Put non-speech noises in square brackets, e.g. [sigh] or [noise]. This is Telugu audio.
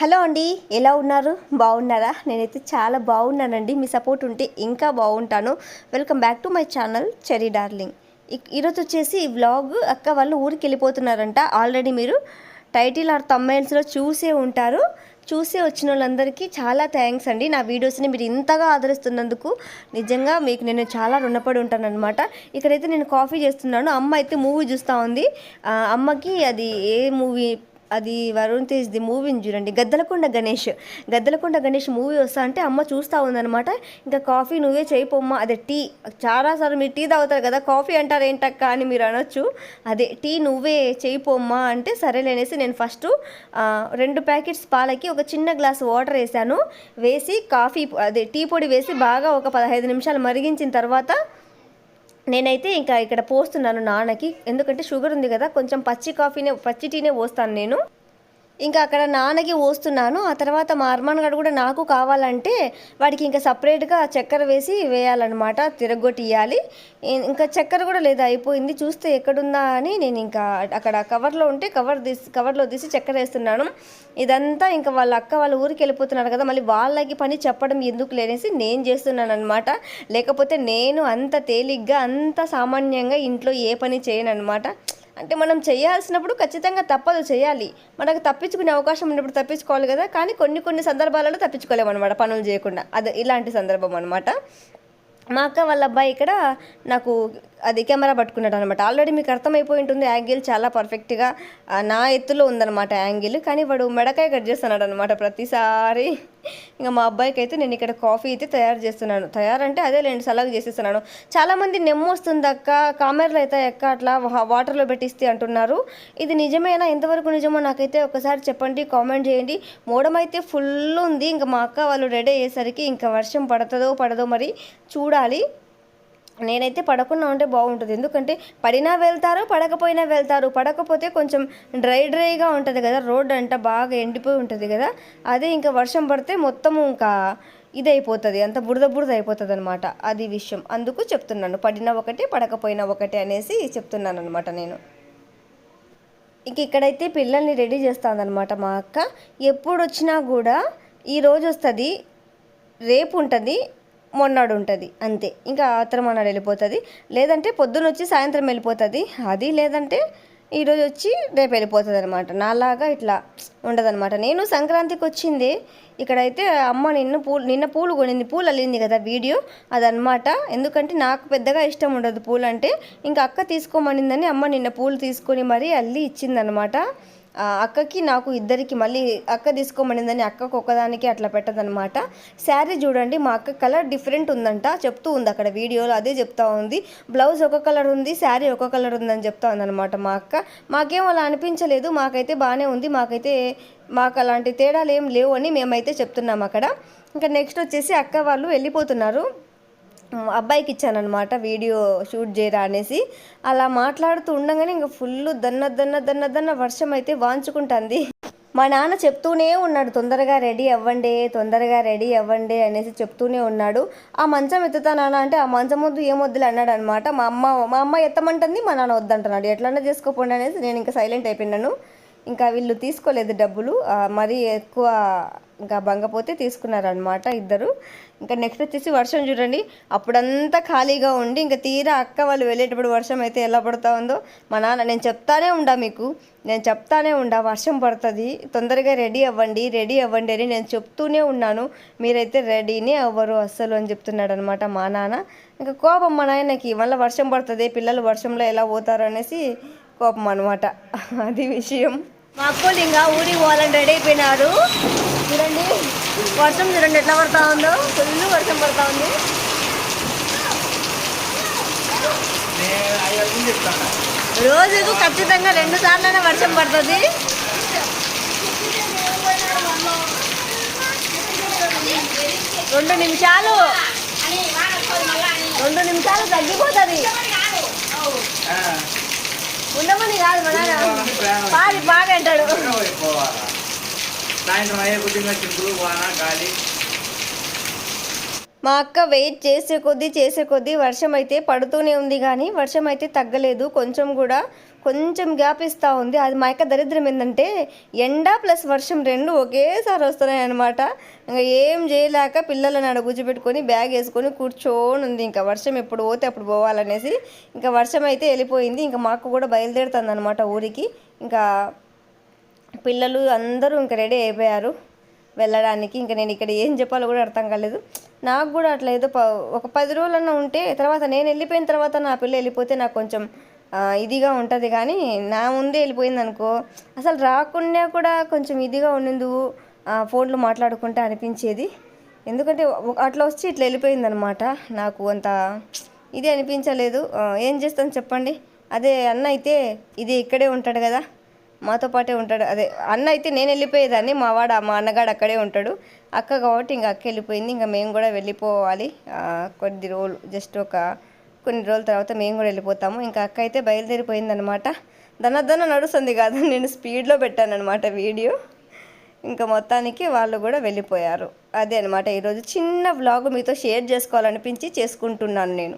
హలో అండి ఎలా ఉన్నారు? బాగున్నారా? నేనైతే చాలా బాగున్నానండి. మీ సపోర్ట్ ఉంటే ఇంకా బాగుంటాను. Welcome back to my channel cherry darling. ఈరోజు వచ్చేసి ఈ వ్లాగ్ అక్క వాళ్ళు ఊరికి వెళ్ళిపోతున్నారంట. ఆల్రెడీ మీరు టైటిల్ ఆర్ తమ్మైల్స్లో చూసే ఉంటారు. చూసే వచ్చిన వాళ్ళందరికీ చాలా థ్యాంక్స్ అండి. నా వీడియోస్ని మీరు ఇంతగా ఆదరిస్తున్నందుకు నిజంగా మీకు నేను చాలా రుణపడి ఉంటానన్నమాట. ఇక్కడైతే నేను కాఫీ చేస్తున్నాను. అమ్మ అయితే మూవీ చూస్తూ ఉంది. అమ్మకి అది ఏ మూవీ అది వరుణ్ తేజ్ది మూవీని చూడండి. గద్దలకొండ గణేష్. గద్దలకొండ గణేష్ మూవీ వస్తా అంటే అమ్మ చూస్తూ ఉందనమాట ఇంకా కాఫీ నువ్వే చేయిపోమ్మా అదే టీ. చాలాసార్లు మీరు టీ తాగుతారు కదా కాఫీ అంటారు ఏంటక్క అని మీరు అనొచ్చు. అదే టీ నువ్వే చేయిపోమ్మా అంటే సరేలేనేసి నేను ఫస్ట్ రెండు ప్యాకెట్స్ పాలకి ఒక చిన్న గ్లాస్ వాటర్ వేసాను. వేసి కాఫీ అదే టీ పొడి వేసి బాగా ఒక పదహైదు నిమిషాలు మరిగించిన తర్వాత నేనైతే ఇంకా ఇక్కడ పోస్తున్నాను నాన్నకి. ఎందుకంటే షుగర్ ఉంది కదా కొంచెం పచ్చి కాఫీనే పచ్చి టీనే పోస్తాను నేను. ఇంకా అక్కడ నాన్నకి పోస్తున్నాను ఆ తర్వాత మా అర్మాన్ గడు కూడా నాకు కావాలంటే వాడికి ఇంకా సపరేట్గా చక్కెర వేసి వేయాలన్నమాట తిరగొట్టి ఇవ్వాలి ఇంకా చక్కెర కూడా లేదు అయిపోయింది. చూస్తే ఎక్కడుందా అని నేను ఇంకా అక్కడ కవర్లో ఉంటే కవర్ తీసి కవర్లో తీసి చక్కెర వేస్తున్నాను. ఇదంతా ఇంకా వాళ్ళ అక్క వాళ్ళ ఊరికి వెళ్ళిపోతున్నారు కదా మళ్ళీ వాళ్ళకి పని చెప్పడం ఎందుకు లేనేసి నేను చేస్తున్నాను అనమాట లేకపోతే నేను అంత తేలిగ్గా అంత సామాన్యంగా ఇంట్లో ఏ పని చేయను అనమాట అంటే మనం చేయాల్సినప్పుడు ఖచ్చితంగా తప్పదు చేయాలి. మనకు తప్పించుకునే అవకాశం ఉన్నప్పుడు తప్పించుకోవాలి కదా కానీ కొన్ని కొన్ని సందర్భాలలో తప్పించుకోలేము అనమాట పనులు చేయకుండా. అది ఇలాంటి సందర్భం అనమాట మా అక్క వాళ్ళ అబ్బాయి ఇక్కడ నాకు అది కెమెరా పట్టుకున్నాడు అనమాట ఆల్రెడీ మీకు అర్థమైపోయి ఉంటుంది యాంగిల్ చాలా పర్ఫెక్ట్గా నా ఎత్తులో ఉందన్నమాట యాంగిల్. కానీ వాడు మెడకాయ కట్ చేస్తున్నాడు అనమాట ప్రతిసారి. ఇంకా మా అబ్బాయికి అయితే నేను ఇక్కడ కాఫీ అయితే తయారు చేస్తున్నాను. తయారంటే అదే లేండి సలాగ్ చేసేస్తున్నాను. చాలామంది నెమ్ము వస్తుంది అక్క కామెర్లు అయితే ఎక్క అట్లా వాటర్లో పెట్టిస్తే అంటున్నారు. ఇది నిజమేనా? ఎంతవరకు నిజమో నాకైతే ఒకసారి చెప్పండి కామెంట్ చేయండి. మోడమైతే ఫుల్ ఉంది. ఇంకా మా అక్క వాళ్ళు రెడీ అయ్యేసరికి ఇంకా వర్షం పడుతుందో పడదో మరి చూడాలి. నేనైతే పడకుండా ఉంటే బాగుంటుంది. ఎందుకంటే పడినా వెళ్తారు పడకపోయినా వెళ్తారు. పడకపోతే కొంచెం డ్రై డ్రైగా ఉంటుంది కదా. రోడ్ అంతా బాగా ఎండిపోయి ఉంటుంది కదా. అదే ఇంకా వర్షం పడితే మొత్తం ఇంకా ఇది అయిపోతుంది అంత బురద బురద అయిపోతుంది అనమాట అది విషయం. అందుకు చెప్తున్నాను. పడినా ఒకటే పడకపోయినా ఒకటే అనేసి చెప్తున్నాను అనమాట నేను. ఇంక ఇక్కడైతే పిల్లల్ని రెడీ చేస్తానమాట మా అక్క. ఎప్పుడు వచ్చినా కూడా ఈ రోజు వస్తుంది రేపు ఉంటుంది. మొన్నాడు ఉంటుంది అంతే. ఇంకా ఆత్రం అన్నాడు వెళ్ళిపోతుంది. లేదంటే పొద్దున వచ్చి సాయంత్రం వెళ్ళిపోతుంది. అది లేదంటే ఈరోజు వచ్చి రేపు వెళ్ళిపోతుంది అనమాట నాలాగా ఇట్లా ఉండదనమాట నేను సంక్రాంతికి వచ్చింది ఇక్కడైతే అమ్మ నిన్న పూలు నిన్న పూలు కొనింది పూలు అల్లింది కదా వీడియో అదనమాట ఎందుకంటే నాకు పెద్దగా ఇష్టం ఉండదు పూలు అంటే ఇంకా అక్క తీసుకోమనిందని అమ్మ నిన్న పూలు తీసుకొని మరీ అల్లి ఇచ్చిందనమాట అక్కకి నాకు ఇద్దరికి మళ్ళీ అక్క తీసుకోమనిందని అక్కకు ఒకదానికి అట్లా పెట్టదనమాట. శారీ చూడండి మా అక్క కలర్ డిఫరెంట్ ఉందంట చెప్తూ ఉంది అక్కడ వీడియోలో అదే చెప్తా ఉంది. బ్లౌజ్ ఒక కలర్ ఉంది శారీ ఒక కలర్ ఉందని చెప్తా ఉందనమాట మా అక్క. మాకేం అలా అనిపించలేదు మాకైతే బాగానే ఉంది మాకైతే మాకు అలాంటి తేడాలు ఏం లేవు అని మేమైతే చెప్తున్నాం అక్కడ. ఇంకా నెక్స్ట్ వచ్చేసి అక్క వాళ్ళు వెళ్ళిపోతున్నారు. అబ్బాయికి ఇచ్చానమాట వీడియో షూట్ చేయరా అనేసి. అలా మాట్లాడుతూ ఉండగానే ఇంకా ఫుల్ దన్న దన్న దన్న దన్న వర్షం అయితే వాంచుకుంటుంది. మా నాన్న చెప్తూనే ఉన్నాడు తొందరగా రెడీ అవ్వండి తొందరగా రెడీ అవ్వండి అనేసి చెప్తూనే ఉన్నాడు. ఆ మంచం ఎత్తుతానా అంటే ఆ మంచం వద్దు ఏం వద్దులే అన్నాడు అనమాట మా అమ్మ మా అమ్మ ఎత్తమంటుంది మా నాన్న వద్దంటున్నాడు. ఎట్లన్నా చేసుకోపోండి అనేసి నేను ఇంకా సైలెంట్ అయిపోయినాను. ఇంకా వీళ్ళు తీసుకోలేదు డబ్బులు. మరీ ఎక్కువ ఇంకా బంగపోతే తీసుకున్నారనమాట ఇద్దరు. ఇంకా నెక్స్ట్ వచ్చేసి వర్షం చూడండి. అప్పుడంతా ఖాళీగా ఉండి ఇంకా తీరా అక్క వాళ్ళు వెళ్ళేటప్పుడు వర్షం అయితే ఎలా పడుతూ ఉందో మా నాన్న నేను చెప్తానే ఉండా మీకు. నేను చెప్తానే ఉండా వర్షం పడుతుంది. తొందరగా రెడీ అవ్వండి రెడీ అవ్వండి అని నేను చెప్తూనే ఉన్నాను. మీరైతే రెడీనే అవ్వరు అస్సలు అని చెప్తున్నాడు అనమాట మా నాన్న. ఇంకా కోపం మా నాయనకి మళ్ళీ వర్షం పడుతుంది పిల్లలు వర్షంలో ఎలా పోతారు అనేసి కోపం అనమాట అది విషయం. మా అక్కలు ఇంకా ఊరికి పోవాలని రెడీ అయిపోయినారు. చూడండి వర్షం చూడండి ఎట్లా పడతా ఉందో. ఫుల్ వర్షం పడతా ఉంది. రోజుకు ఖచ్చితంగా రెండు సార్లైనా వర్షం పడుతుంది. రెండు నిమిషాలు రెండు నిమిషాలు తగ్గిపోతుంది ఉండమని కాదు మన పాడి బాగా అంటాడు. సాయంత్రం అయ్యే కొద్దిగా చిక్కులు వాన గాలి. మా అక్క వెయిట్ చేసే కొద్దీ చేసే కొద్దీ వర్షం అయితే పడుతూనే ఉంది కానీ వర్షం అయితే తగ్గలేదు. కొంచెం కూడా కొంచెం గ్యాప్ ఇస్తూ ఉంది. అది మా యొక్క దరిద్రం ఏంటంటే ఎండ ప్లస్ వర్షం రెండు ఒకేసారి వస్తున్నాయి అనమాట ఇంకా ఏం చేయలేక పిల్లలను ఆడ కూర్చోబెట్టుకొని బ్యాగ్ వేసుకొని కూర్చోని ఉంది. ఇంకా వర్షం ఎప్పుడు పోతే అప్పుడు పోవాలనేసి. ఇంకా వర్షం అయితే వెళ్ళిపోయింది. ఇంకా మాకు కూడా బయలుదేరుతుంది అనమాట ఊరికి. ఇంకా పిల్లలు అందరూ ఇంకా రెడీ అయిపోయారు వెళ్ళడానికి. ఇంకా నేను ఇక్కడ ఏం చెప్పాలో కూడా అర్థం కాలేదు. నాకు కూడా అట్లా ఏదో ప- ఒక పది రోజులన్నా ఉంటే తర్వాత నేను వెళ్ళిపోయిన తర్వాత నా పిల్ల వెళ్ళిపోతే నాకు కొంచెం ఇదిగా ఉంటుంది కానీ నా ముందే వెళ్ళిపోయింది అనుకో అసలు రాకుండా కూడా కొంచెం ఇదిగా ఉండిందుకు ఫోన్లో మాట్లాడుకుంటా అనిపించేది. ఎందుకంటే అట్లా వచ్చి ఇట్లా వెళ్ళిపోయింది అనమాట నాకు అంత ఇది అనిపించలేదు. ఏం చేస్తాను చెప్పండి? అదే అన్న అయితే ఇది ఇక్కడే ఉంటాడు కదా మాతో పాటే ఉంటాడు. అదే అన్న అయితే నేను వెళ్ళిపోయేదాన్ని మా వాడు మా అన్నగాడు అక్కడే ఉంటాడు. అక్క కాబట్టి ఇంకా అక్క వెళ్ళిపోయింది ఇంకా మేము కూడా వెళ్ళిపోవాలి. కొద్ది రోజులు జస్ట్ ఒక కొన్ని రోజుల తర్వాత మేము కూడా వెళ్ళిపోతాము. ఇంకా అక్క అయితే బయలుదేరిపోయిందనమాట దనదన నడుస్తుంది కాదు [laughs] నేను స్పీడ్లో పెట్టానమాట వీడియో. ఇంకా మొత్తానికి వాళ్ళు కూడా వెళ్ళిపోయారు. అదే అనమాట ఈరోజు చిన్న వ్లాగ్ మీతో షేర్ చేసుకోవాలనిపించి చేసుకుంటున్నాను నేను.